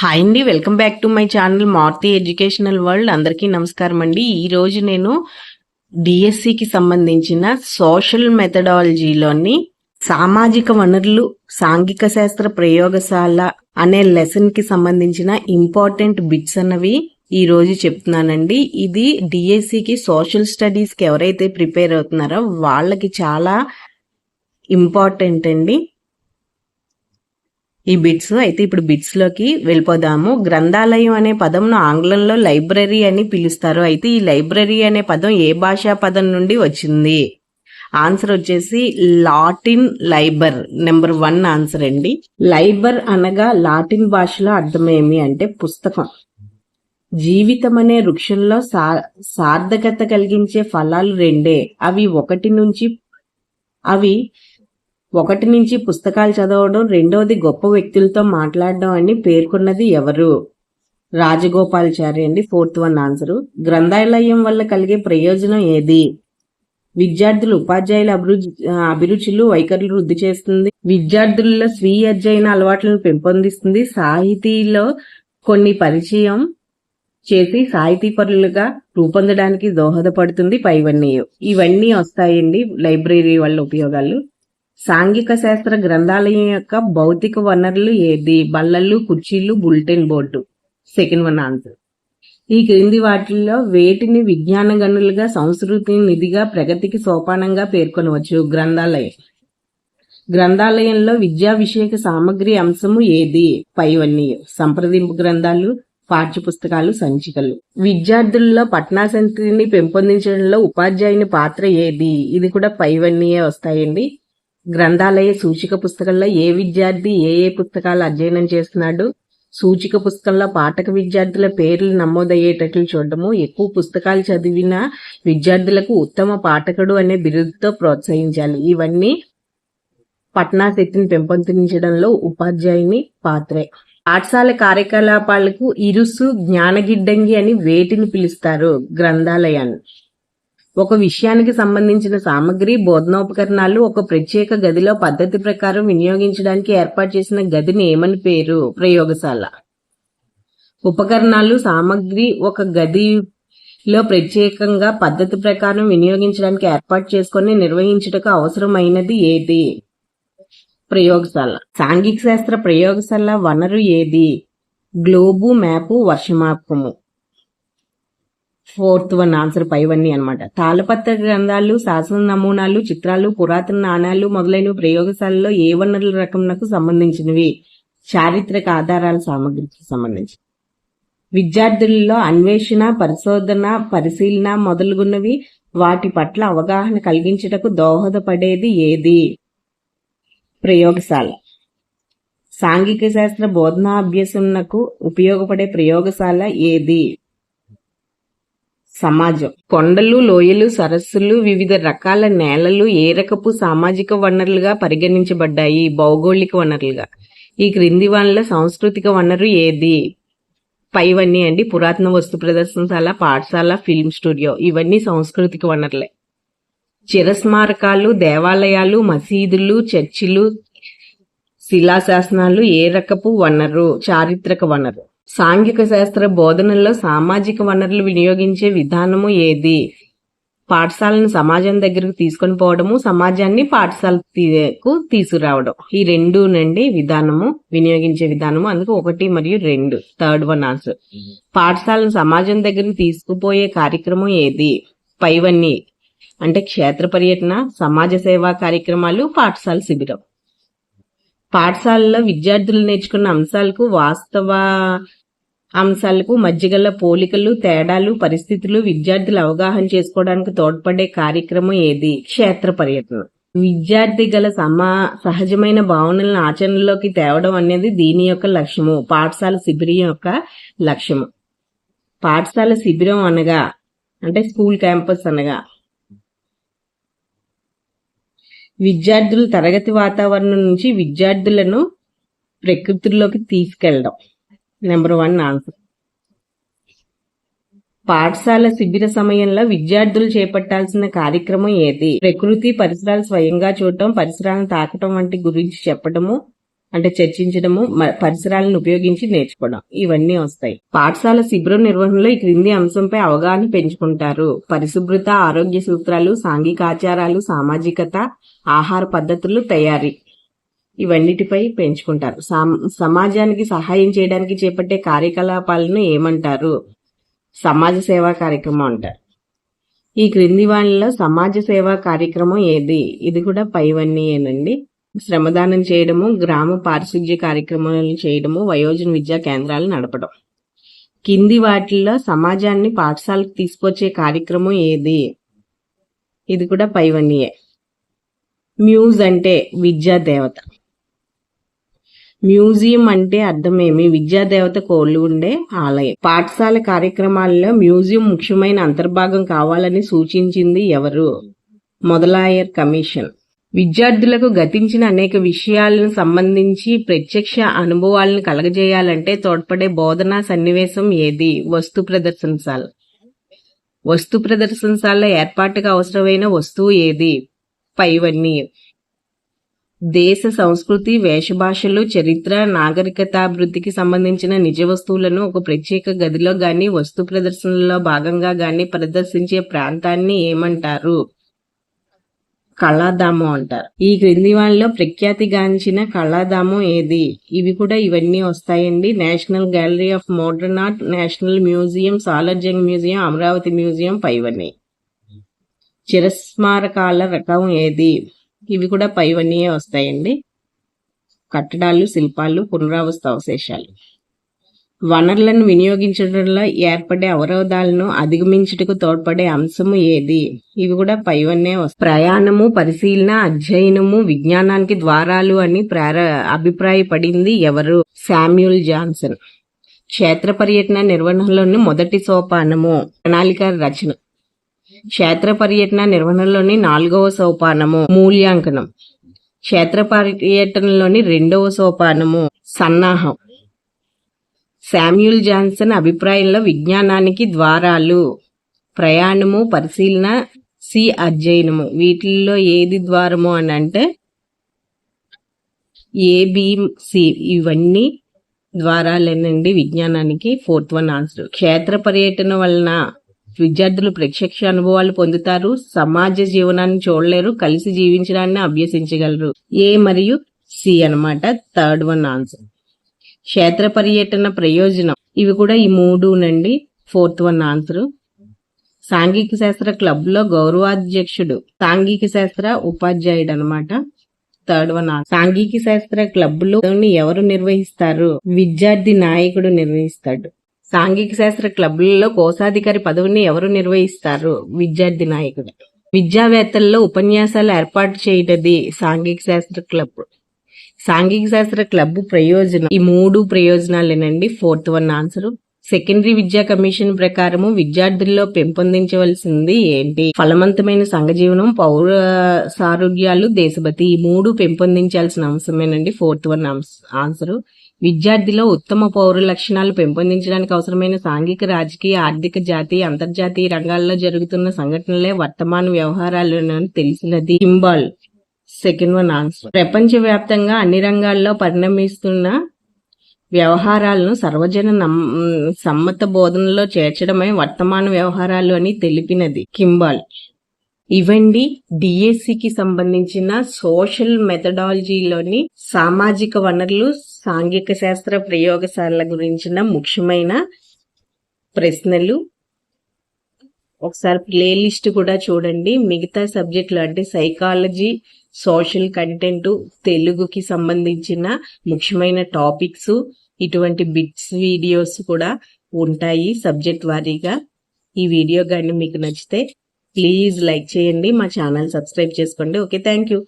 Hi అండి welcome back to my channel Maruti educational world అందరికీ నమస్కారం అండి. ఈరోజు నేను డిఎస్సికి సంబంధించిన సోషల్ మెథడాలజీలోని సామాజిక వనరులు సాంఘిక శాస్త్ర ప్రయోగశాల అనే లెసన్కి సంబంధించిన ఇంపార్టెంట్ బిట్స్ అన్నవి ఈ రోజు చెప్తున్నానండి. ఇది డిఎస్సికి సోషల్ స్టడీస్కి ఎవరైతే ప్రిపేర్ అవుతున్నారో వాళ్ళకి చాలా ఇంపార్టెంట్ అండి. ఈ బిట్స్ అయితే ఇప్పుడు బిట్స్లోకి వెళ్ళిపోదాము. గ్రంథాలయం అనే పదంను ఆంగ్లంలో లైబ్రరీ అని పిలుస్తారు. అయితే ఈ లైబ్రరీ అనే పదం ఏ భాషా పదం నుండి వచ్చింది? ఆన్సర్ వచ్చేసి Latin liber. Number one answer అండి. లైబర్ అనగా లాటిన్ భాషలో అర్థమేమి అంటే పుస్తకం. జీవితం అనే వృక్షంలో సా సార్థకత కలిగించే ఫలాలు రెండే. అవి ఒకటి నుంచి అవి ఒకటి నుంచి పుస్తకాలు చదవడం రెండవది గొప్ప వ్యక్తులతో మాట్లాడడం అని పేర్కొన్నది ఎవరు? రాజగోపాలచారి అండి ఫోర్త్ వన్ ఆన్సర్. గ్రంథాలయం వల్ల కలిగే ప్రయోజనం ఏది? విద్యార్థులు ఉపాధ్యాయుల అభిరుచి అభిరుచులు వైఖరులు వృద్ధి చేస్తుంది. విద్యార్థులలో స్వీయ అధ్యయన అలవాట్లను పెంపొందిస్తుంది. సాహితీలో కొన్ని పరిచయం చేసి సాహితీపరులుగా రూపొందడానికి దోహదపడుతుంది. పైవన్నీ ఇవన్నీ వస్తాయండి లైబ్రరీ వల్ల ఉపయోగాలు. సాంఘిక శాస్త్ర గ్రంథాలయం యొక్క భౌతిక వనరులు ఏది? బల్లలు కుర్చీలు bulletin board. Second one answer. ఈ క్రింది వాటిల్లో వేటిని విజ్ఞాన గనులుగా సంస్కృతి నిధిగా ప్రగతికి సోపానంగా పేర్కొనవచ్చు? గ్రంథాలయం. గ్రంథాలయంలో విద్యా విషయక సామగ్రి అంశము ఏది? పైవన్నీ సంప్రదింపు గ్రంథాలు పాఠ్య పుస్తకాలు సంచికలు. విద్యార్థుల్లో పట్నాసంతిని పెంపొందించడంలో ఉపాధ్యాయుని పాత్ర ఏది? ఇది కూడా పైవన్నీయే వస్తాయండి. గ్రంథాలయ సూచిక పుస్తకంలో ఏ విద్యార్థి ఏ ఏ పుస్తకాలు అధ్యయనం చేస్తున్నాడు? సూచిక పుస్తకంలో పాఠక విద్యార్థుల పేర్లు నమోదయ్యేటట్లు చూడడము. ఎక్కువ పుస్తకాలు చదివిన విద్యార్థులకు ఉత్తమ పాఠకుడు అనే బిరుదుతో ప్రోత్సహించాలి. ఇవన్నీ పట్నాశక్తిని పెంపొందించడంలో ఉపాధ్యాయుని పాత్రే. పాఠశాల కార్యకలాపాలకు ఇరుసు జ్ఞానగిడ్డంగి అని వేటిని పిలుస్తారు? గ్రంథాలయాన్ని. ఒక విషయానికి సంబంధించిన సామగ్రి బోధనోపకరణాలు ఒక ప్రత్యేక గదిలో పద్ధతి ప్రకారం వినియోగించడానికి ఏర్పాటు చేసిన గదిని ఏమని పేరు? ప్రయోగశాల. ఉపకరణాలు సామగ్రి ఒక గదిలో ప్రత్యేకంగా పద్ధతి ప్రకారం వినియోగించడానికి ఏర్పాటు చేసుకుని నిర్వహించుటకు అవసరమైనది ఏది? ప్రయోగశాల. సాంఘిక శాస్త్ర ప్రయోగశాల వనరు ఏది? గ్లోబు మ్యాపు వర్షమాపము. ఫోర్త్ వన్ ఆన్సర్ పైవన్నీ అనమాట తాళపత్ర గ్రంథాలు శాసన నమూనాలు చిత్రాలు పురాతన నాణాలు మొదలైన ప్రయోగశాలలో ఏ వనరుల రకంకు సంబంధించినవి? చారిత్రక ఆధారాల సామగ్రికి సంబంధించి. విద్యార్థులలో అన్వేషణ పరిశోధన పరిశీలన మొదలుగున్నవి వాటి పట్ల అవగాహన కలిగించుటకు దోహదపడేది ఏది? ప్రయోగశాల. సాంఘిక శాస్త్ర బోధనా అభ్యసనకు ఉపయోగపడే ప్రయోగశాల ఏది? సమాజం. కొండలు లోయలు సరస్సులు వివిధ రకాల నేలలు ఏ రకపు సామాజిక వనరులుగా పరిగణించబడ్డాయి? భౌగోళిక వనరులుగా. ఈ క్రింది వనరుల సాంస్కృతిక వనరు ఏది? పైవన్నీ అండి. పురాతన వస్తు ప్రదర్శనశాల పాఠశాల ఫిల్మ్ స్టూడియో. ఇవన్నీ సాంస్కృతిక వనరులే. చిరస్మారకాలు దేవాలయాలు మసీదులు చర్చిలు శిలాశాసనాలు ఏ రకపు వనరు? చారిత్రక వనరు. సాంఘిక శాస్త్ర బోధనల్లో సామాజిక వనరులు వినియోగించే విధానము ఏది? పాఠశాలను సమాజం దగ్గరకు తీసుకొని పోవడము సమాజాన్ని పాఠశాలకు తీసుకురావడం. ఈ రెండు నుండి విధానము వినియోగించే విధానము అందుకు ఒకటి మరియు రెండు. థర్డ్ వన్ ఆన్సర్ పాఠశాలను సమాజం దగ్గరకు తీసుకుపోయే కార్యక్రమం ఏది? పైవన్నీ. అంటే క్షేత్ర పర్యటన సమాజ సేవా కార్యక్రమాలు పాఠశాల శిబిరం. పాఠశాలలో విద్యార్థులు నేర్చుకున్న అంశాలకు వాస్తవ అంశాలకు మధ్యగల పోలికలు తేడాలు పరిస్థితులు విద్యార్థులు అవగాహన చేసుకోవడానికి తోడ్పడే కార్యక్రమం ఏది? క్షేత్ర పర్యటన. విద్యార్థి గల సమా సహజమైన భావనలను ఆచరణలోకి తేవడం అనేది దీని యొక్క లక్ష్యము పాఠశాల శిబిరం యొక్క లక్ష్యము. పాఠశాల శిబిరం అనగా అంటే స్కూల్ క్యాంపస్ అనగా విద్యార్థులు తరగతి వాతావరణం నుంచి విద్యార్థులను ప్రకృతిలోకి తీసుకెళ్ళడం. నెంబర్ వన్ ఆన్సర్ పాఠశాల శిబిర సమయంలో విద్యార్థులు చేపట్టాల్సిన కార్యక్రమం ఏది? ప్రకృతి పరిసరాలు స్వయంగా చూడటం పరిసరాలను తాకటం వంటి గురించి చెప్పడము అంటే చర్చించడము పరిసరాలను ఉపయోగించి నేర్చుకోవడం. ఇవన్నీ వస్తాయి. పాఠశాల శిబిరం నిర్వహణలో ఈ క్రింది అంశంపై అవగాహన పెంచుకుంటారు. పరిశుభ్రత ఆరోగ్య సూత్రాలు సాంఘిక ఆచారాలు సామాజికత ఆహార పద్ధతులు తయారీ. ఇవన్నిటిపై పెంచుకుంటారు. సమాజానికి సహాయం చేయడానికి చేపట్టే కార్యకలాపాలను ఏమంటారు? సమాజ సేవా కార్యక్రమం అంటారు. ఈ క్రింది వాళ్ళలో సమాజ సేవా కార్యక్రమం ఏది? ఇది కూడా పైవన్నీయేనండి శ్రమదానం చేయడము గ్రామ పారిశుధ్య కార్యక్రమాలు చేయడము వయోజన విద్యా కేంద్రాలు నడపడం. కింది వాటిల్లో సమాజాన్ని పాఠశాలకు తీసుకొచ్చే కార్యక్రమం ఏది? ఇది కూడా పైవన్నీయే మ్యూజ్ అంటే విద్యా దేవత. మ్యూజియం అంటే అర్థమేమి? విద్యాదేవత కోళ్ళు ఉండే ఆలయం. పాఠశాల కార్యక్రమాల్లో మ్యూజియం ముఖ్యమైన అంతర్భాగం కావాలని సూచించింది ఎవరు? మొదలాయర్ కమిషన్. విద్యార్థులకు గతించిన అనేక విషయాలను సంబంధించి ప్రత్యక్ష అనుభవాలను కలగజేయాలంటే తోడ్పడే బోధనా సన్నివేశం ఏది? వస్తు ప్రదర్శనశాల వస్తు ప్రదర్శనశాల ఏర్పాటుకు అవసరమైన వస్తువు ఏది? పైవన్నీ దేశ సంస్కృతి వేషభాషలు చరిత్ర నాగరికతాభివృద్ధికి సంబంధించిన నిజ వస్తువులను ఒక ప్రత్యేక గదిలో గాని వస్తు ప్రదర్శనలో భాగంగా గాని ప్రదర్శించే ప్రాంతాన్ని ఏమంటారు? కళాధామం అంటారు. ఈ క్రింది వాళ్ళలో ప్రఖ్యాతిగాంచిన కళాధామం ఏది? ఇవి కూడా ఇవన్నీ వస్తాయండి. National gallery of modern art national museum Salar Jung museum Amaravati museum పైవన్నీ చిరస్మారకాల రకం ఏది? ఇవి కూడా పైవన్నీయే వస్తాయండి? కట్టడాలు శిల్పాలు పునరావస్థ అవశేషాలు. వనరులను వినియోగించడంలో ఏర్పడే అవరోధాలను అధిగమించుటకు తోడ్పడే అంశము ఏది? ఇవి కూడా పైవన్నే వస్తాయి. ప్రయాణము పరిశీలన అధ్యయనము విజ్ఞానానికి ద్వారాలు అని ప్రార అభిప్రాయపడింది ఎవరు? Samuel Johnson. క్షేత్ర పర్యటన నిర్వహణలోని మొదటి సోపానము ప్రణాళిక రచన. క్షేత్ర పర్యటన నిర్వహణలోని నాలుగవ సోపానము మూల్యాంకనం. క్షేత్ర పర్యటనలోని రెండవ సోపానము సన్నాహం. శామ్యూల్ జాన్సన్ అభిప్రాయంలో విజ్ఞానానికి ద్వారాలు ప్రయాణము పరిశీలన సి అధ్యయనము. వీటిల్లో ఏది ద్వారము అని అంటే ఏబిసి సి ఇవన్నీ ద్వారాలేనండి విజ్ఞానానికి ఫోర్త్ వన్ ఆన్సర్. క్షేత్ర పర్యటన వలన విద్యార్థులు ప్రత్యక్ష అనుభవాలు పొందుతారు సమాజ జీవనాన్ని చూడలేరు కలిసి జీవించడాన్ని అభ్యసించగలరు. ఏ మరియు సి అన్నమాట థర్డ్ వన్ ఆన్సర్. క్షేత్ర పర్యటన ప్రయోజనం. ఇవి కూడా ఈ మూడు నండి ఫోర్త్ వన్ ఆన్సర్. సాంఘిక శాస్త్ర క్లబ్లో గౌరవాధ్యక్షుడు సాంఘిక శాస్త్ర ఉపాధ్యాయుడు అనమాట థర్డ్ వన్ ఆన్సర్. సాంఘిక శాస్త్ర క్లబ్లో ఎవరు నిర్వహిస్తారు? విద్యార్థి నాయకుడు నిర్వహిస్తాడు. సాంఘిక శాస్త్ర క్లబ్లలో కోశాధికారి పదవిని ఎవరు నిర్వహిస్తారు? విద్యార్థి నాయకుడు. విద్యావేత్తల్లో ఉపన్యాసాలు ఏర్పాటు చేయటది సాంఘిక శాస్త్ర క్లబ్. సాంఘిక శాస్త్ర క్లబ్ ప్రయోజనం. ఈ మూడు ప్రయోజనాలేనండి. Fourth one answer. సెకండరీ విద్యా కమిషన్ ప్రకారము విద్యార్థుల్లో పెంపొందించవలసింది ఏంటి? ఫలవంతమైన సంఘజీవనం పౌర సారోగ్యాలు దేశభక్తి ఈ మూడు పెంపొందించాల్సిన అంశమేనండి. Fourth one answer. విద్యార్థిలో ఉత్తమ పౌర లక్షణాలు పెంపొందించడానికి అవసరమైన సాంఘిక రాజకీయ ఆర్థిక జాతీయ అంతర్జాతీయ రంగాల్లో జరుగుతున్న సంఘటనలే వర్తమాన వ్యవహారాలు తెలిసినది సింబాల్ సెకండ్ వన్ ఆన్సర్. ప్రపంచ వ్యాప్తంగా అన్ని రంగాల్లో పరిణమిస్తున్న వ్యవహారాలను సర్వజన సమ్మత బోధనలో చేర్చడమే వర్తమాన వ్యవహారాలు అని తెలిపినది కింబాల్. ఇవండి డిఎస్సికి సంబంధించిన సోషల్ మెథడాలజీలోని సామాజిక వనరులు సాంఘిక శాస్త్ర ప్రయోగశాల గురించిన ముఖ్యమైన ప్రశ్నలు. ఒకసారి ప్లే లిస్ట్ కూడా చూడండి. మిగతా సబ్జెక్టులు అంటే సైకాలజీ సోషల్ కంటెంట్ తెలుగుకి సంబంధించిన ముఖ్యమైన టాపిక్స్ ఇటువంటి బిట్స్ వీడియోస్ కూడా ఉంటాయి సబ్జెక్ట్ వారీగా. ఈ వీడియో కానీ మీకు నచ్చితే ప్లీజ్ లైక్ చేయండి మా ఛానల్ సబ్స్క్రైబ్ చేసుకోండి. Okay thank you